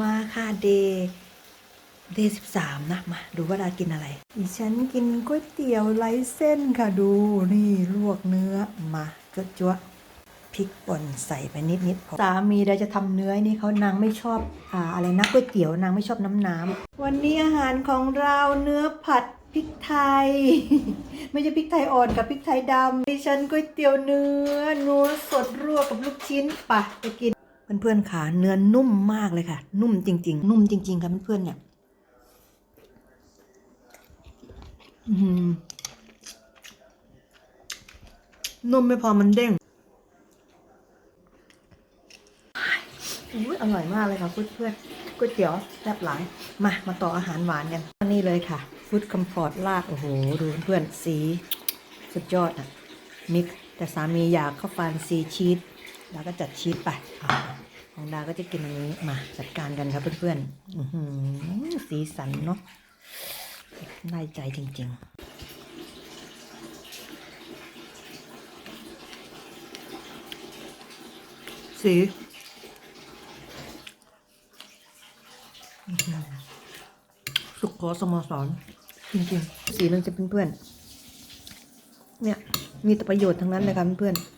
มาค่ะเดย์เดย์สิบสามนะมาดูว่าดากินอะไรดิฉันกินก๋วยเตี๋ยวไร้เส้นค่ะดูนี่ลวกเนื้อมาจั๊วจั๊วพริกป่นใส่ไปนิดนิดพอสามีเดาจะทำเนื้อนี่เขานางไม่ชอบอ่าอะไรนะก๋วยเตี๋ยวนางไม่ชอบน้ำน้ำวันนี้อาหารของเราเนื้อผัดพริกไทย ไม่ใช่พริกไทยอ่อนกับพริกไทยดำดิฉันก๋วยเตี๋ยวเนื้อนัวสดรวกกับลูกชิ้นปะไปกิน เพื่อนๆขาเนื้อนุ่มมากเลยค่ะ นุ่มจริง ๆ นุ่มจริง ๆค่ะเพื่อนๆเนี่ยนุ่มไม่พอมันเด้งอุ้ยอร่อยมากเลยค่ะเพื่อนๆก๋วยเตี๋ยวแซ่บหลาย มา มาต่ออาหารหวานกันนี่เลยค่ะฟู้ดคอมฟอร์ตลากโอ้โห ดูเพื่อนๆสี สุดยอดอะ มิก แต่สามีอยากข้าวฟันซีชีส แล้วก็จัดชีสไปอของดาก็จะกินอันนี้มาจัดการกันครับเพื่อนๆสีสันเนาะได้ใจจริง ๆสีสุขขอสโมสรจริงๆ สีมันจะเพื่อนๆเนี่ย มีแต่ประโยชน์ทั้งนั้นเลยค่ะเพื่อนๆ